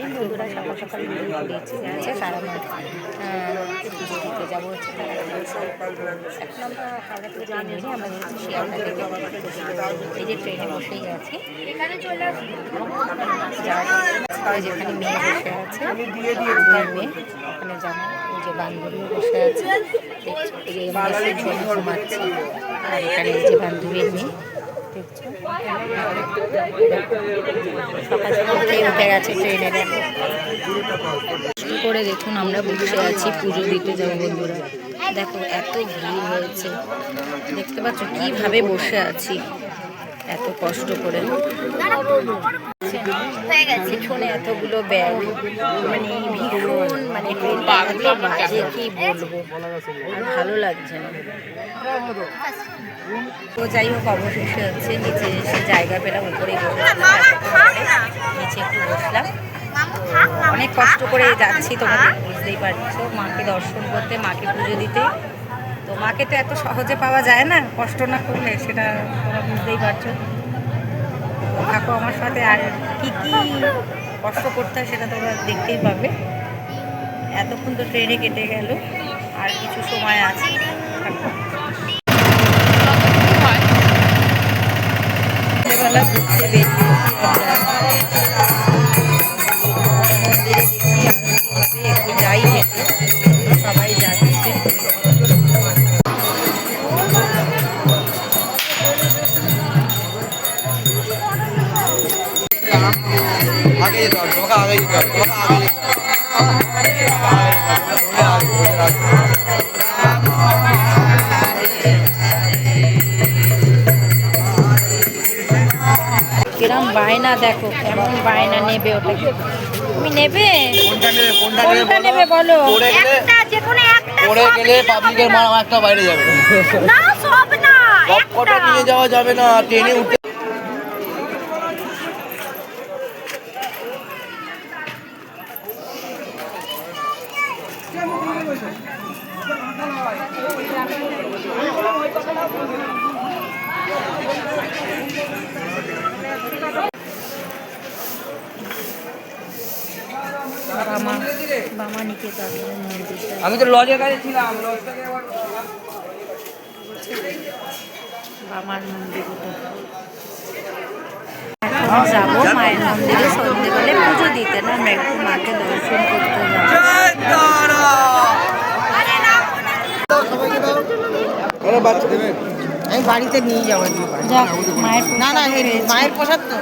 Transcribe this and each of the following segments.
Morning বন্ধুরা সকাল সকাল বেরিয়ে পড়েছি পুজো দিতে যাব হচ্ছে এখন আমরা হাওড়া থেকে ট্রেন নিয়ে আমরা যাচ্ছি শিয়ালদা থেকে এই যে ট্রেনে বসেই আছি এখানে চলে যেখানে মেয়ে বসে আছে মেয়ে ওখানে জামা ওই যে বান্ধবীও বসে আছে। এই যে ঘুমাচ্ছে। আর এখানে যে বান্ধবীর মেয়ে। সকাল করে দেখুন, আমরা বসে আছি, পুজো দিতে যাব বন্ধুরা। দেখো, এত ভিড় হয়েছে। দেখতে পাচ্ছ, কীভাবে বসে আছি? এত কষ্ট করে। পিছনে এতগুলো ব্যাগ মানে ভীষণ মানে ট্রেনটা বাজে কি বলব? আর ভালো লাগছে না। তো যাই হোক অবশেষে হচ্ছে নিচে এসে জায়গা পেলাম উপরে নিচে একটু বসলাম। অনেক কষ্ট করে যাচ্ছি তোমাদের বুঝতেই পারছ। মাকে দর্শন করতে মাকে পুজো দিতে। তো মাকে তো এত সহজে পাওয়া যায় না কষ্ট না করলে সেটা তোমরা বুঝতেই পারছ। থাকো আমার সাথে আর কি কি কষ্ট করতে হয় সেটা তোমরা দেখতেই পাবে। এতক্ষণ তো ট্রেনে কেটে গেল, আর কিছু সময় আছে। সন্ধ্যেবেলা ঘুরতে বেরিয়েছি। কিরম বায়না দেখো কেমন বায়না নেবে ওটা। তুমি নেবে? কোনটা নেবে বলো? পড়ে গেলে একটা একটা পড়ে গেলে পাবলিকের মারা একটা বাইরে যাবে। না সব না সব কটা নিয়ে যাওয়া যাবে না ট্রেনে উঠে বামা বামা নিকেতন মন্দিরটা। আমি তো লজের কাছে ছিলাম লজ থেকে বামার মন্দির এখন যাব মায়ের মন্দিরে সন্ধ্যেবেলে পুজো দিতে না আমরা একটু মাকে দর্শন করতে যাব। আমি বাড়িতে নিয়ে যাব যাক মায়ের না না। মায়ের প্রসাদ তো।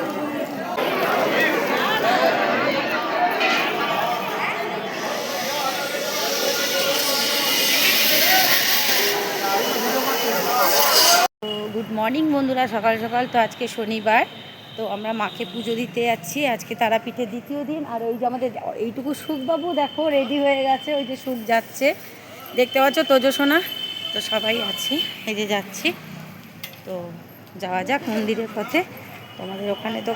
গুড মর্নিং বন্ধুরা, সকাল সকাল তো আজকে শনিবার, তো আমরা মাকে পুজো দিতে যাচ্ছি, আজকে তারাপীঠের দ্বিতীয় দিন, আর ওই যে আমাদের এইটুকু সুখবাবু দেখো রেডি হয়ে গেছে, ওই যে সুখ যাচ্ছে। দেখতে পাচ্ছ তোজো সোনা? তো সবাই আছি, এই যে যাচ্ছি। তো যাওয়া যাক মন্দিরের পথে। তোমাদের ওখানে তো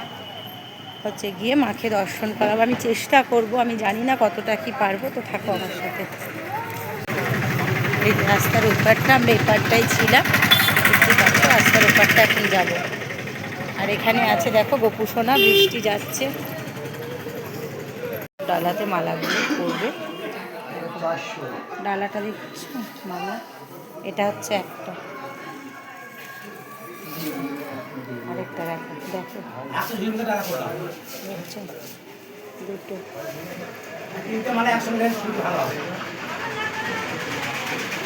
হচ্ছে গিয়ে মাকে দর্শন করাবো। আমি চেষ্টা করব, আমি জানি না কতটা কি পারব, তো থাকো আমার সাথে। এই রাস্তার ওপারটা আমরা এপারটাই ছিলাম। দেখতে পাচ্ছ রাস্তার ওপারটা এখন যাব। আর এখানে আছে, দেখো গোপুসোনা বৃষ্টি যাচ্ছে। ডালাতে মালাগুলো পড়বে। ডালাটা দেখছ? মালা। এটা হচ্ছে একটা। আরেকটা দেখো। দেখো দুটো।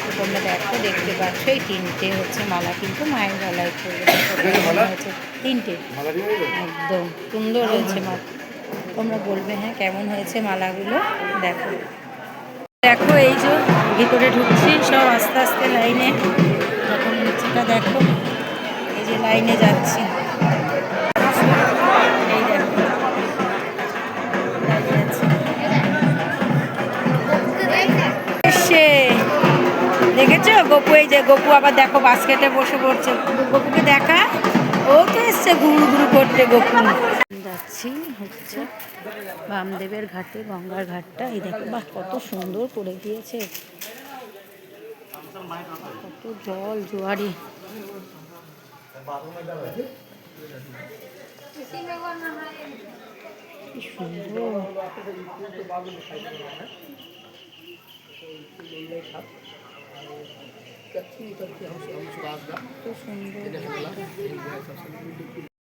তো তোমরা দেখো দেখতে পাচ্ছ। এই তিনটে হচ্ছে মালা কিন্তু মায়ের গলায় হয়েছে। তিনটে। একদম। সুন্দর হয়েছে মা তোমরা বলবে হ্যাঁ কেমন হয়েছে মালাগুলো? দেখো। দেখো এই যে ভিতরে ঢুকছি সব আস্তে আস্তে লাইনে। যখন নিচেটা দেখো এই যে লাইনে যাচ্ছি। গপু, এই যে গপু আবার দেখো বাস্কেটে বসে পড়ছে। গপুকে দেখা, ও তো এসছে গুরু গুরু করতে গপু। যাচ্ছি হচ্ছে বামদেবের ঘাটে, গঙ্গার ঘাটটা। এই দেখো, বাহ, কত সুন্দর করে দিয়েছে। কত জল, জোয়ারি। সুন্দর।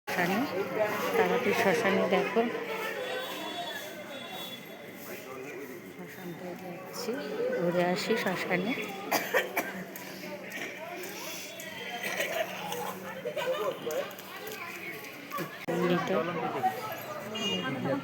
শ্মশানে তারাপীঠ শ্মশানে দেখো। শ্মশানটায় ঘুরে আসি শ্মশানে।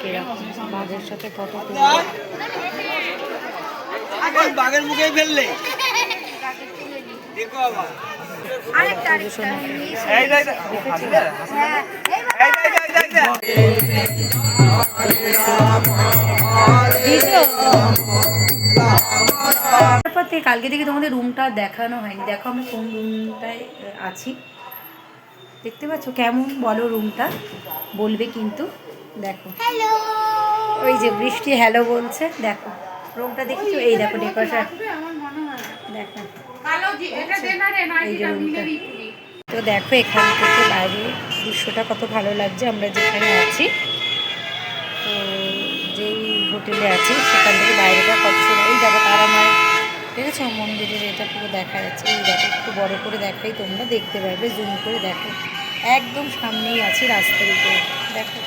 কীরকম বাঘের সাথে ফটো তুলবে বাঘের মুখে ফেললে। দেখো আবার। তারপর থেকে কালকে থেকে তোমাদের রুমটা দেখানো হয়নি। দেখো আমরা কোন রুমটায় আছি। দেখতে পাচ্ছ? কেমন বলো রুমটা বলবে কিন্তু। দেখো। হ্যালো ওই যে বৃষ্টি হ্যালো বলছে দেখো। রুমটা দেখেছ? এই দেখো ডেকোরেশন দেখো। এই রুমটা। তো দেখো এখান থেকে বাইরে দৃশ্যটা কত ভালো লাগছে। আমরা যেখানে আছি তো যেই হোটেলে আছি সেখান থেকে বাইরেটা কত সুন্দর। এই দেখো তারা মায়ের দেখেছ? মন্দিরের এটা পুরো দেখা যাচ্ছে। এই দেখো একটু বড় করে দেখাই তোমরা দেখতে পারবে জুম করে দেখো। একদম সামনেই আছি রাস্তার উপরে। দেখো।